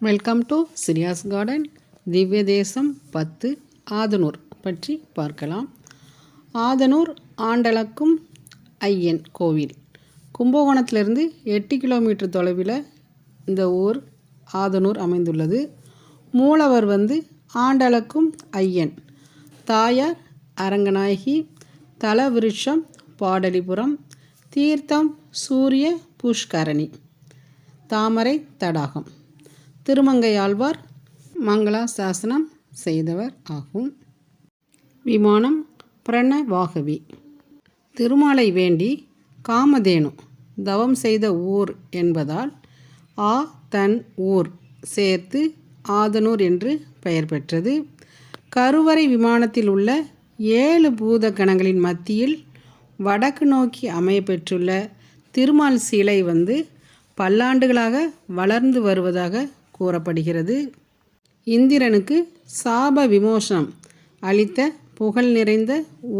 Welcome to சிரியாஸ் garden திவ்ய தேசம் பத்து ஆதனூர் பற்றி பார்க்கலாம். ஆதனூர் ஆண்டளக்கும் ஐயன் கோவில். கும்பகோணத்திலிருந்து எட்டு கிலோமீட்டர் தொலைவில் இந்த ஊர் ஆதனூர் அமைந்துள்ளது. மூலவர் வந்து ஆண்டளக்கும் ஐயன். தாயார் அரங்கநாயகி தலவிருஷம் பாடலிபுரம் தீர்த்தம் சூரிய புஷ்கரணி. தாமரை தடாகம். திருமங்கையாழ்வார் மங்களா சாசனம் செய்தவர் ஆகும். விமானம் பிரணவாகவி. திருமாலை வேண்டி காமதேனு தவம் செய்த ஊர் என்பதால் ஆ தன் ஊர் சேர்த்து ஆதனூர் என்று பெயர் பெற்றது. கருவறை விமானத்தில் உள்ள ஏழு பூத கணங்களின் மத்தியில் வடக்கு நோக்கி அமையப்பெற்றுள்ள திருமால் சிலை வந்து பல்லாண்டுகளாக வளர்ந்து வருவதாக கூறப்படுகிறது. இந்திரனுக்கு சாப விமோசனம் அளித்த புகழ் நிறைந்த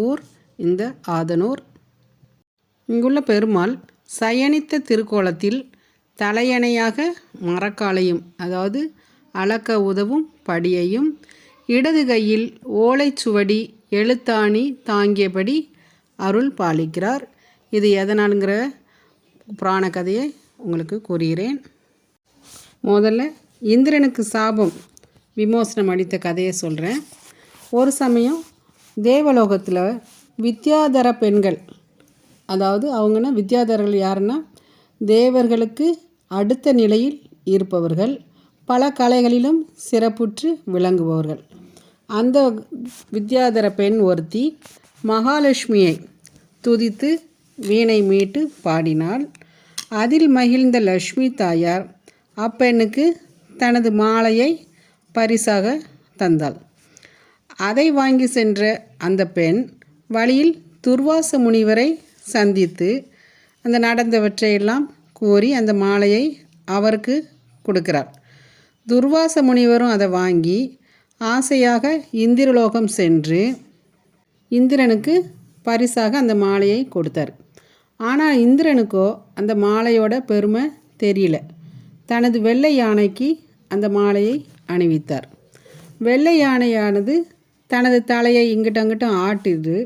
ஊர் இந்த ஆதனூர். இங்குள்ள பெருமாள் சயனித்த திருக்கோலத்தில் தலையணையாக மரக்காலையும் அதாவது அளக்க உதவும் படியையும் இடது கையில் ஓலைச்சுவடி எழுத்தாணி தாங்கியபடி அருள் பாலிக்கிறார். இது எதனாலுங்கிற புராண கதையை உங்களுக்கு கூறுகிறேன். முதல்ல இந்திரனுக்கு சாபம் விமோசனம் அளித்த கதையை சொல்கிறேன் ஒரு சமயம் தேவலோகத்தில் வித்யாதர பெண்கள் அதாவது அவங்கன்னா வித்யாதரர்கள் யாருன்னா தேவர்களுக்கு அடுத்த நிலையில் இருப்பவர்கள் பல கலைகளிலும் சிறப்புற்று விளங்குபவர்கள். அந்த வித்யாதர பெண் ஒருத்தி மகாலட்சுமியை துதித்து வீணை மீட்டு பாடினாள். அதில் மகிழ்ந்த லக்ஷ்மி தாயார் அப்பெண்ணுக்கு தனது மாலையை பரிசாக தந்தாள். அதை வாங்கி சென்ற அந்த பெண் வழியில் துர்வாச முனிவரை சந்தித்து அந்த நடந்தவற்றையெல்லாம் கூறி அந்த மாலையை அவருக்கு கொடுக்கிறார் துர்வாச முனிவரும் அதை வாங்கி ஆசையாக இந்திரலோகம் சென்று இந்திரனுக்கு பரிசாக அந்த மாலையை கொடுத்தார். ஆனால் இந்திரனுக்கோ அந்த மாலையோட பெருமை தெரியல. தனது வெள்ளை யானைக்கு அந்த மாலையை அணிவித்தார். வெள்ளை யானையானது தனது தலையை இங்கிட்ட அங்கிட்டும் ஆட்டிடுது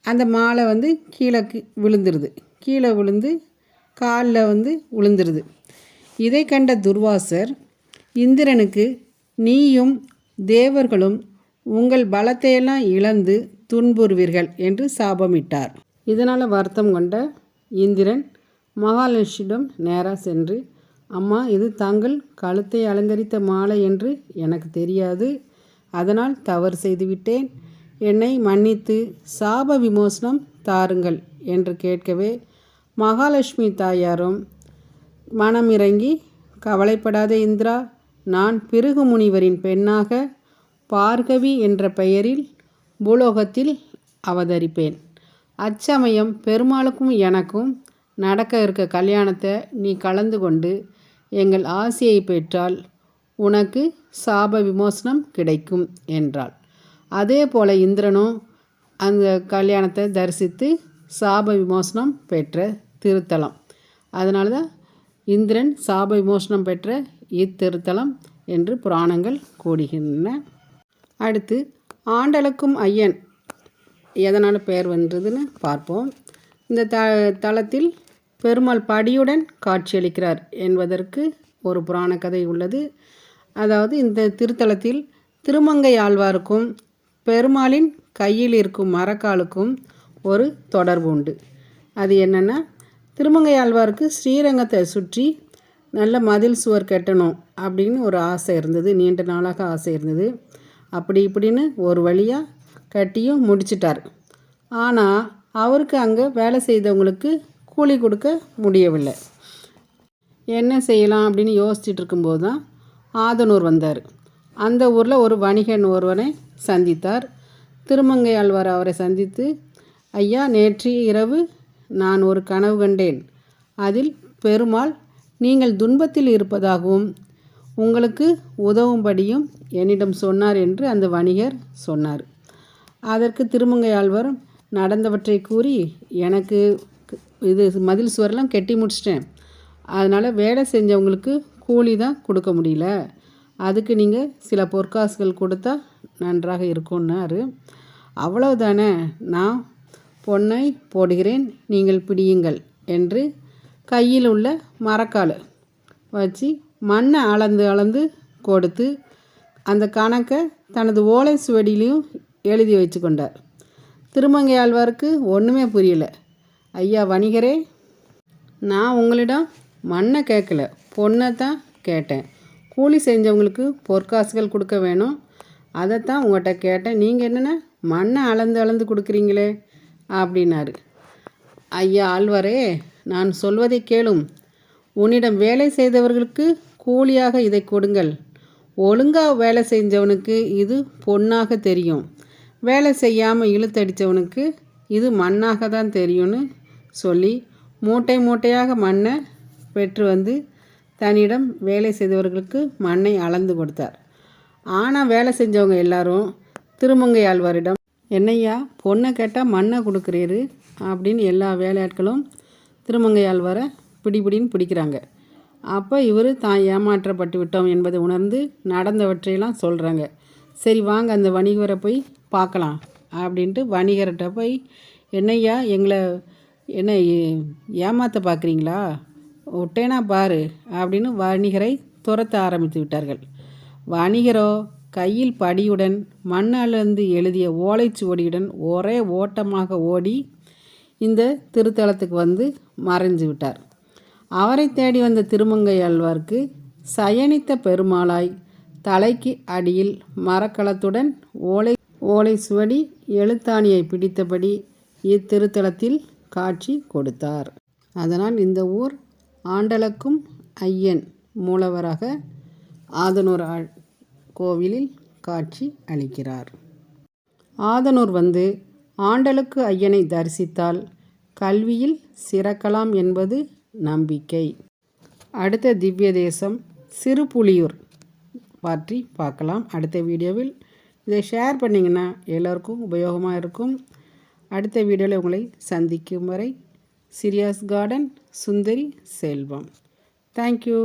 அந்த மாலை வந்து கீழே விழுந்துருது. கீழே விழுந்து காலில் வந்து விழுந்துருது. இதை கண்ட துர்வாசர் இந்திரனுக்கு நீயும் தேவர்களும் உங்கள் பலத்தையெல்லாம் இழந்து துன்புறுவீர்கள் என்று சாபமிட்டார். இதனால் வருத்தம் கொண்ட இந்திரன் மகாலட்சுமியிடம் நேராக சென்று அம்மா இது தாங்கள் கழுத்தை அலங்கரித்த மாலை என்று எனக்கு தெரியாது. அதனால் தவறு செய்துவிட்டேன். என்னை மன்னித்து சாப விமோசனம் தாருங்கள் என்று கேட்கவே மகாலட்சுமி தாயாரும் மனமிறங்கி கவலைப்படாத இந்திரா நான் பிருகு முனிவரின் பெண்ணாக பார்கவி என்ற பெயரில் பூலோகத்தில் அவதரிப்பேன். அச்சமயம் பெருமாளுக்கும் எனக்கும் நடக்க இருக்க கல்யாணத்தை நீ கலந்து கொண்டு எங்கள் ஆசையை பெற்றால் உனக்கு சாப விமோசனம் கிடைக்கும் என்றாள். அதே போல் இந்திரனும் அந்த கல்யாணத்தை தரிசித்து சாப விமோசனம் பெற்ற திருத்தலம். அதனால தான் இந்திரன் சாப விமோசனம் பெற்ற இத்திருத்தலம் என்று புராணங்கள் கூடுகின்றன அடுத்து ஆண்டளுக்கும் ஐயன் எதனால் பெயர் வந்ததுன்னு பார்ப்போம். இந்த த தளத்தில் பெருமாள் படியுடன் காட்சியளிக்கிறார் என்பதற்கு ஒரு புராண கதை உள்ளது. அதாவது இந்த திருத்தலத்தில் திருமங்கை ஆழ்வாருக்கும் பெருமாளின் கையில் இருக்கும் மரக்காலுக்கும் ஒரு தொடர்பு உண்டு. அது என்னென்னா திருமங்கை ஆழ்வாருக்கு ஸ்ரீரங்கத்தை சுற்றி நல்ல மதில் சுவர் கட்டணும் அப்படின்னு ஒரு ஆசை இருந்தது. நீண்ட நாளாக ஆசை இருந்தது. அப்படி இப்படின்னு ஒரு வழியாக கட்டியும் முடிச்சிட்டார். ஆனால் அவருக்கு அங்கே வேலை செய்தவங்களுக்கு கூலி கொடுக்க முடியவில்லை. என்ன செய்யலாம் அப்படின்னு யோசிச்சுட்டு இருக்கும்போது தான் ஆதனூர் வந்தார். அந்த ஊரில் ஒரு வணிகன் ஒருவனை சந்தித்தார். திருமங்கை ஆழ்வார் அவரை சந்தித்து ஐயா நேற்று இரவு நான் ஒரு கனவு கண்டேன். அதில் பெருமாள் நீங்கள் துன்பத்தில் இருப்பதாகவும் உங்களுக்கு உதவும்படியும் என்னிடம் சொன்னார் என்று அந்த வணிகர் சொன்னார். அதற்கு திருமங்கை ஆழ்வார் நடந்தவற்றை கூறி எனக்கு இது மதில் சுவரெல்லாம் கட்டி முடிச்சிட்டேன். அதனால் வேலை செஞ்சவங்களுக்கு கூலி தான் கொடுக்க முடியல. அதுக்கு நீங்கள் சில பொற்காசுகள் கொடுத்தா நன்றாக இருக்கும்னாரு. அவ்வளவுதானே. நான் பொண்ணை போடுகிறேன் நீங்கள் பிடியுங்கள் என்று கையில் உள்ள மரக்கால் வச்சு மண்ணை அளந்து அளந்து கொடுத்து அந்த கணக்கை தனது ஓலை சுவடியிலையும் எழுதி வச்சு கொண்டார். திருமங்கை ஆழ்வாருக்கு ஒன்றுமே புரியலை. ஐயா வணிகரே நான் உங்களிடம் மண்ணை கேட்கல பொண்ணை தான் கேட்டேன். கூலி செஞ்சவங்களுக்கு பொற்காசுகள் கொடுக்க வேணும். அதைத்தான் உங்கள்கிட்ட கேட்டேன். நீங்கள் என்னென்ன மண்ணை அளந்து அளந்து கொடுக்குறீங்களே அப்படின்னாரு. ஐயா ஆழ்வாரே நான் சொல்வதை கேளும். உன்னிடம் வேலை செய்தவர்களுக்கு கூலியாக இதை கொடுங்கள். ஒழுங்காக வேலை செஞ்சவனுக்கு இது பொண்ணாக தெரியும். வேலை செய்யாமல் இழுத்தடித்தவனுக்கு இது மண்ணாக தான் தெரியும்னு சொல்லி மூட்டை மூட்டையாக மண்ணை பெற்று வந்து தன்னிடம் வேலை செய்தவர்களுக்கு மண்ணை அளந்து கொடுத்தார். ஆனால் வேலை செஞ்சவங்க எல்லாரும் திருமங்கை ஆழ்வாரிடம் பொண்ணை கேட்டால் மண்ணை கொடுக்குறீரு? அப்படின்னு எல்லா வேலையாட்களும் திருமங்கை ஆழ்வாரை பிடி பிடின்னு பிடிக்கிறாங்க. அப்போ இவர் தான் ஏமாற்றப்பட்டு விட்டோம் என்பதை உணர்ந்து நடந்தவற்றையெல்லாம் சொல்கிறாங்க சரி வாங்க அந்த வணிகரை போய் பார்க்கலாம் அப்படின்ட்டு வணிகர்கிட்ட போய் என்னையா எங்களை என்ன ஏமாற்ற ஏமாத்த பார்க்குறீங்களா விட்டேனா பாரு அப்படின்னு வணிகரை துரத்த ஆரம்பித்து விட்டார்கள். வணிகரோ கையில் படியுடன் மண்ணாலிருந்து எழுதிய ஓலைச்சுவடியுடன் ஒரே ஓட்டமாக ஓடி இந்த திருத்தலத்துக்கு வந்து மறைஞ்சு விட்டார். அவரை தேடி வந்த திருமங்கை ஆழ்வார்க்கு சயனித்த பெருமாளாய் தலைக்கு அடியில் மரக்கலத்துடன் ஓலை ஓலை சுவடி எழுத்தாணியை பிடித்தபடி இத்திருத்தலத்தில் காட்சி கொடுத்தார். அதனால் இந்த ஊர் ஆண்டலக்கும் ஐயன் மூலவராக ஆதனூர் ஆ- கோவிலில் காட்சி அளிக்கிறார். ஆதனூர் வந்து ஆண்டலுக்கு ஐயனை தரிசித்தால் கல்வியில் சிறக்கலாம் என்பது நம்பிக்கை. அடுத்த திவ்ய தேசம் சிறுபுலியூர் பற்றி பார்க்கலாம். அடுத்த வீடியோவில் இதை ஷேர் பண்ணிங்கன்னா எல்லோருக்கும் உபயோகமாக இருக்கும். அடுத்த வீடியோவில் உங்களை சந்திக்கும் வரை சிரியாஸ் கார்டன் சுந்தரி செல்வம். தேங்க்யூ